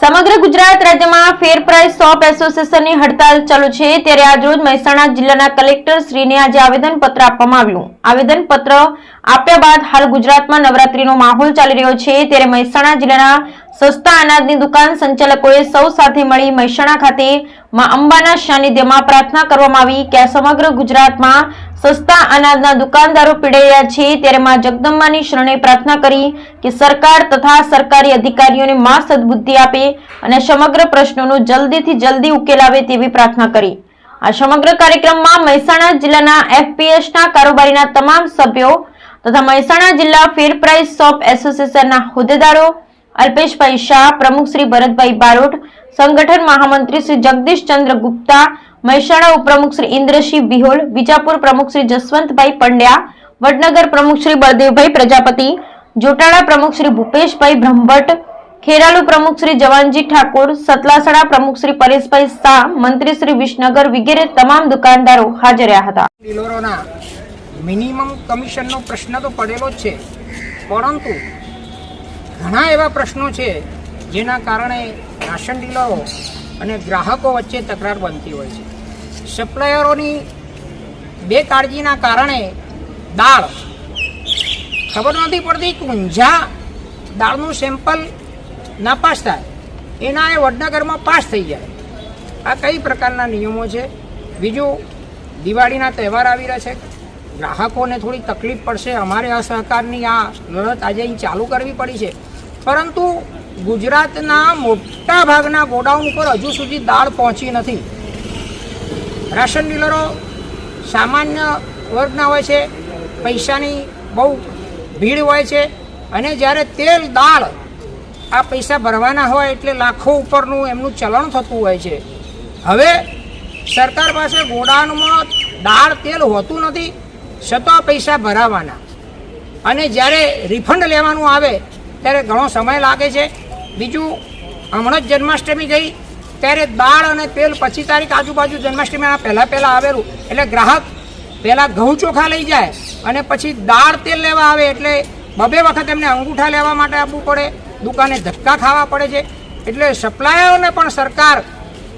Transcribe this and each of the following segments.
સમગ્ર ગુજરાત રાજ્યમાં ફેર price shop એસોસિએશનની હડતાલ ચાલુ છે. ત્યારે આજરોજ મહેસાણા જિલ્લાના કલેક્ટર શ્રીને આજે આવેદનપત્ર આપવામાં આવ્યું. આવેદનપત્ર આપ્યા બાદ હાલ ગુજરાતમાં નવરાત્રીનો માહોલ ચાલી રહ્યો છે. ત્યારે મહેસાણા જિલ્લાના સસ્તા અનાજની દુકાન સંચાલકોએ સૌ સાથે મળી મહેસાણા ખાતે માં અંબાના સાનિધ્યમાં પ્રાર્થના કરવામાં આવી કે સમગ્ર ગુજરાતમાં સસ્તા અનાજના દુકાનદારો પીડાઈ રહ્યા છે ત્યારે માં જગદંબાની શરણે પ્રાર્થના કરી કે સરકાર તથા સરકારી અધિકારીઓને માં સદબુદ્ધિ આપે અને સમગ્ર પ્રશ્નોનો જલ્દીથી જલ્દી ઉકેલ આવે તેવી પ્રાર્થના કરી. આ સમગ્ર કાર્યક્રમમાં મહેસાણા જિલ્લાના એફપીએસના કારોબારીના તમામ સભ્યો તથા મહેસાણા જિલ્લા ફેર પ્રાઇસ શોપ એસોસિએશનના હોદ્દેદારો અલ્પેશભાઈ શાહ, પ્રમુખ શ્રી ભરતભાઈ બારોટ, સંગઠન મહામંત્રી શ્રી જગદીશ ચંદ્ર ગુપ્તા, મહેસાણા ઉપપ્રમુખ શ્રી ઇન્દ્રસિંહ બિહોલ વિજાપુર પ્રમુખ શ્રી જસવંતભાઈ પંડ્યા, વડનગર પ્રમુખ શ્રી બળદેવભાઈ પ્રજાપતિ જોટાળા પ્રમુખ શ્રી ભૂપેશભાઈ બ્રહ્મભટ્ટ, ખેરાલુ પ્રમુખ શ્રી જવાનજી ઠાકોર, સતલાસણા પ્રમુખ શ્રી પરેશભાઈ શાહ, મંત્રી શ્રી વિસનગર વગેરે તમામ દુકાનદારો હાજર રહ્યા હતા. મિનિમમ કમિશનનો પ્રશ્ન તો પડેલો છે. પરંતુ ઘણા એવા પ્રશ્નો છે જેના કારણે રાશન ડીલરો અને ગ્રાહકો વચ્ચે તકરાર બનતી હોય છે. સપ્લાયરોની બેકાળજીના કારણે દાળ ખબર નથી પડતી ઊંઝા દાળનું સેમ્પલ નાપાસ થાય. એના એ વડનગરમાં પાસ થઈ જાય. આ કઈ પ્રકારના નિયમો છે? બીજું, દિવાળીના તહેવાર આવી રહ્યા છે. ગ્રાહકોને થોડી તકલીફ પડશે. અમારે અસહકારની આ લડત આજે અહીં ચાલુ કરવી પડી છે. પરંતુ ગુજરાતના મોટા ભાગના ગોડાઉન ઉપર હજુ સુધી દાળ પહોંચી નથી. રાશન ડીલરો સામાન્ય વર્ગના હોય છે, પૈસાની બહુ ભીડ હોય છે અને જ્યારે તેલ દાળ આ પૈસા ભરવાના હોય એટલે લાખો ઉપરનું એમનું ચલણ થતું હોય છે. હવે સરકાર પાસે ગોડાઉનમાં દાળ તેલ હોતું નથી, છતાં પૈસા ભરાવાના. અને જ્યારે રિફંડ લેવાનું આવે ત્યારે ઘણો સમય લાગે છે. બીજું, હમણાં જ જન્માષ્ટમી ગઈ, ત્યારે દાળ અને તેલ પચીસ તારીખ આજુબાજુ જન્માષ્ટમીના પહેલાં પહેલાં આવેલું. એટલે ગ્રાહક પહેલાં ઘઉં ચોખા લઈ જાય અને પછી દાળ તેલ લેવા આવે એટલે બબે વખત એમને અંગૂઠા લેવા માટે આપવું પડે, દુકાને ધક્કા ખાવા પડે છે. એટલે સપ્લાયરોને પણ સરકાર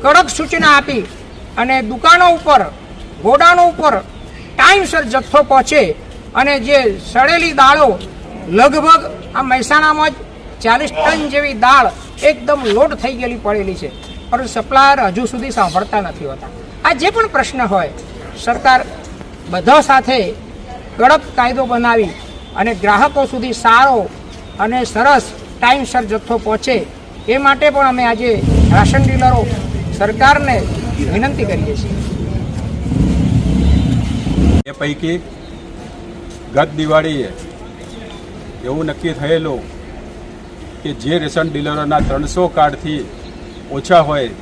કડક સૂચના આપી અને દુકાનો ઉપર ગોડાનો ઉપર ટાઈમસર જથ્થો પહોંચે અને જે સડેલી દાળો લગભગ આ મહેસાણામાં જ ચાલીસ ટન જેવી દાળ એકદમ લોડ થઈ ગયેલી પડેલી છે. પરંતુ સપ્લાયર હજુ સુધી સાંભળતા નથી હોતા. આ જે પણ પ્રશ્ન હોય, સરકાર બધા સાથે કડક કાયદો બનાવી અને ગ્રાહકો સુધી સારો અને સરસ ટાઈમસર જથ્થો પહોંચે, એ માટે પણ અમે આજે રાશન ડીલરો સરકારને વિનંતી કરીએ છીએ. એ પૈકી ગત દિવાળીએ એવું નક્કી થયેલું કે જે રેશન ડીલરોના ત્રણસો કાર્ડથી ઓછા હોય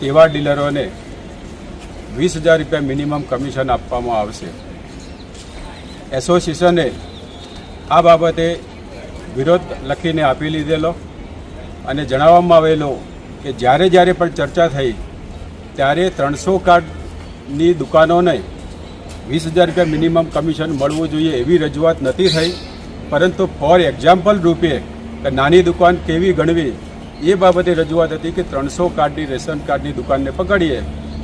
તેવા ડીલરોને વીસ હજાર રૂપિયા મિનિમમ કમિશન આપવામાં આવશે. એસોસિએશને આ બાબતે વિરોધ લખીને આપી લીધેલો અને જણાવવામાં આવેલો કે જ્યારે જ્યારે પણ ચર્ચા થઈ ત્યારે ત્રણસો કાર્ડની દુકાનોને વીસ હજાર રૂપિયા મિનિમમ કમિશન મળવું જોઈએ એવી રજૂઆત નથી થઈ. પરંતુ ફોર એક્ઝામ્પલ રૂપે કે નાની દુકાન કેવી ગણવી, એ બાબતે રજૂઆત હતી કે ત્રણસો કાર્ડની રેશન કાર્ડની દુકાનને પકડીએ,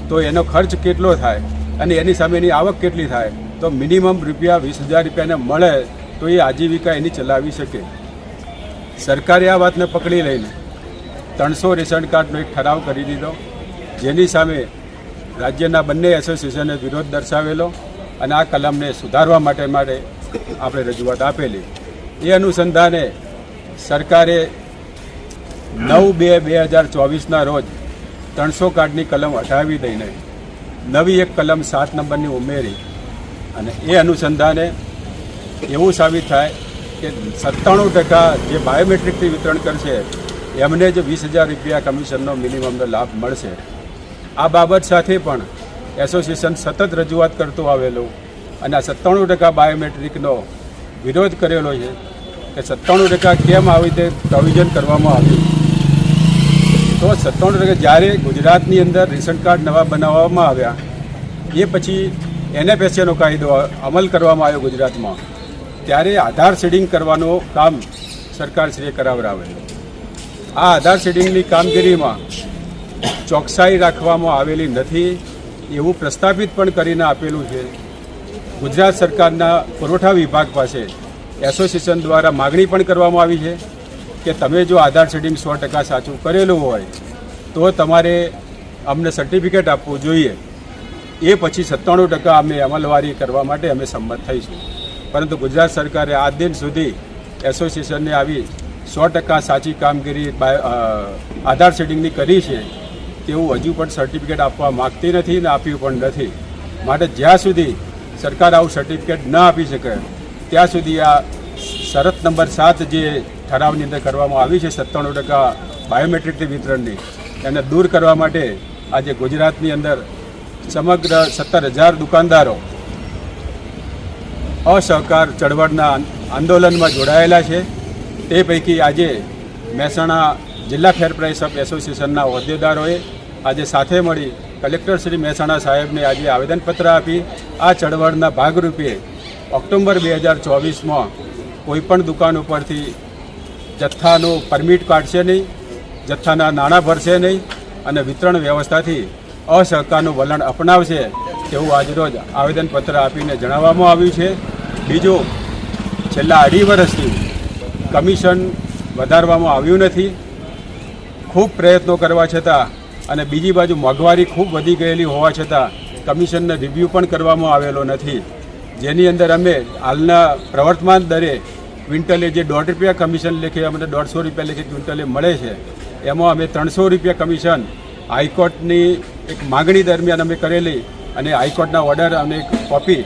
તો એનો ખર્ચ કેટલો થાય અને એની સામેની આવક કેટલી થાય, તો મિનિમમ રૂપિયા વીસ હજાર રૂપિયાને મળે, તો એ આજીવિકા એની ચલાવી શકે. સરકારે આ વાતને પકડી લઈને ત્રણસો રેશન કાર્ડનો એક ઠરાવ કરી દીધો, જેની સામે રાજ્યના બંને એસોસિએશને વિરોધ દર્શાવેલો અને આ કલમને સુધારવા માટે માટે આપણે રજૂઆત આપેલી. એ અનુસંધાને સરકારે નવ બે બે હજાર ચોવીસના રોજ ત્રણસો કાર્ડની કલમ હટાવી દઈને નવી એક કલમ સાત નંબરની ઉમેરી અને એ અનુસંધાને એવું સાબિત થાય કે સત્તાણું ટકા જે બાયોમેટ્રિકથી વિતરણ કરશે, એમને જ વીસ હજાર રૂપિયા કમિશનનો મિનિમમનો લાભ મળશે. આ બાબત સાથે પણ એસોસિએશન સતત રજૂઆત કરતું આવેલું અને આ સત્તાણું ટકા બાયોમેટ્રિકનો વિરોધ કરેલો છે કે સત્તાણું ટકા કેમ આવી રીતે પ્રોવિઝન કરવામાં આવ્યું? તો સત્તાણું ટકા જ્યારે ગુજરાતની અંદર રેશન કાર્ડ નવા બનાવવામાં આવ્યા, એ પછી એનએફએસએનો કાયદો અમલ કરવામાં આવ્યો ગુજરાતમાં, ત્યારે આધાર શેડિંગ કરવાનું કામ સરકારશ્રીએ કરાવડાવેલું. આ આધાર શેડિંગની કામગીરીમાં ચોકસાઈ રાખવામાં આવેલી નથી એવું પ્રસ્થાપિત પણ કરીને આપેલું છે ગુજરાત સરકારના પુરવઠા વિભાગ પાસે એસોસિએશન દ્વારા માગણી પણ કરવામાં આવી છે કે તમે જો આધાર શેડિંગ સો ટકા સાચું કરેલું હોય, તો તમારે અમને સર્ટિફિકેટ આપવું જોઈએ. એ પછી સત્તાણું ટકા અમે અમલવારી કરવા માટે અમે સંમત થઈશું. પરંતુ ગુજરાત સરકારે આ દિન સુધી એસોસિએશનને આવી સો ટકા સાચી કામગીરી આધાર શેડિંગની કરી છે તેવું હજુ પણ સર્ટિફિકેટ આપવા માગતી નથી ને આપ્યું પણ નથી. માટે જ્યાં સુધી સરકાર આવું સર્ટિફિકેટ ન આપી શકે, ત્યાં સુધી આ શરત નંબર સાત જે ઠરાવની અંદર કરવામાં આવી છે સત્તાણું ટકા બાયોમેટ્રિકની વિતરણની, એને દૂર કરવા માટે આજે ગુજરાતની અંદર સમગ્ર સત્તર હજાર દુકાનદારો અસહકાર ચળવળના આંદોલનમાં જોડાયેલા છે. તે પૈકી આજે મહેસાણા જિલ્લા ફેર પ્રાઇસ એસોસિએશનના હોદ્દેદારોએ આજે સાથે મળી કલેક્ટર શ્રી મહેસાણા સાહેબને આજે આવેદનપત્ર આપી આ ચળવળના ભાગરૂપે ઓક્ટોબર બે હજાર ચોવીસમાં કોઈપણ દુકાન ઉપરથી જથ્થાનું પરમિટ કાઢશે નહીં, જથ્થાના નાણાં ભરશે નહીં અને વિતરણ વ્યવસ્થાથી અસહકારનું વલણ અપનાવશે તેવું આજરોજ આવેદનપત્ર આપીને જણાવવામાં આવ્યું છે. બીજું, છેલ્લા અઢી વર્ષથી કમિશન વધારવામાં આવ્યું નથી. ખૂબ પ્રયત્નો કરવા છતાં અને બીજી બાજુ મોંઘવારી ખૂબ વધી ગયેલી હોવા છતાં કમિશનને રિવ્યૂ પણ કરવામાં આવેલો નથી. જેની અંદર અમે હાલના પ્રવર્તમાન દરે ક્વિન્ટલે જે દોઢ રૂપિયા કમિશન લેખે અમને દોઢસો રૂપિયા લેખે ક્વિન્ટલે મળે છે, એમાં અમે ત્રણસો રૂપિયા કમિશન હાઈકોર્ટની એક માગણી દરમિયાન અમે કરેલી અને હાઈકોર્ટના ઓર્ડર અને એક કોપી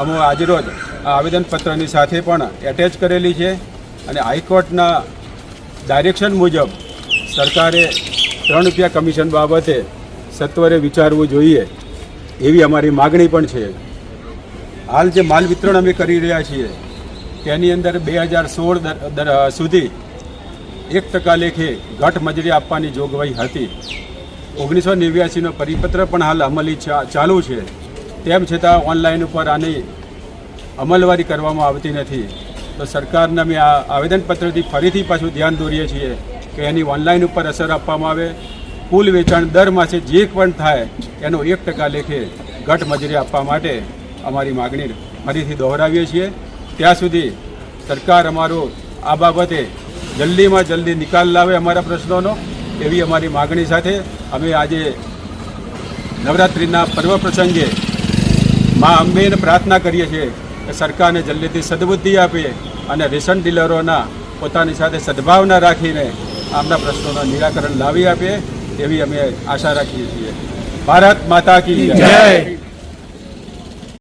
અમે આજરોજ આ આવેદનપત્રની સાથે પણ એટેચ કરેલી છે અને હાઈકોર્ટના ડાયરેક્શન મુજબ સરકારે ત્રણ રૂપિયા કમિશન બાબતે સત્વરે વિચારવું જોઈએ એવી અમારી માગણી પણ છે. હાલ જે માલ વિતરણ અમે કરી રહ્યા છીએ, તેની અંદર બે હજાર સોળ સુધી એક ટકા લેખે ઘટ મજૂરી આપવાની જોગવાઈ હતી. ઓગણીસો નેવ્યાસીનો પરિપત્ર પણ હાલ અમલી ચાલુ છે. તેમ છતાં ઓનલાઈન ઉપર આની અમલવારી કરવામાં આવતી નથી. તો સરકારને અમે આ આવેદનપત્રથી ફરીથી પાછું ધ્યાન દોરીએ છીએ. કે એની ઓનલાઈન ઉપર અસર આપવામાં આવે. કુલ વેચાણ દર માસે જે પણ થાય, એનો એક ટકા લેખે ઘટ મજૂરી આપવા માટે અમારી માગણી ફરીથી દોહરાવીએ છીએ. ત્યાં સુધી સરકાર અમારું આ બાબતે જલ્દીમાં જલ્દી નિકાલ લાવે અમારા પ્રશ્નોનો, એવી અમારી માગણી સાથે અમે આજે નવરાત્રિના પર્વ પ્રસંગે મા અંબેને પ્રાર્થના કરીએ છીએ કે સરકારને જલ્દીથી સદબુદ્ધિ આપે અને રેશન ડીલરોના પોતાની સાથે સદભાવના રાખીને આમના પ્રશ્નોનું નિરાકરણ લાવી આપીએ એવી અમે આશા રાખીએ છીએ. ભારત માતા કી જય.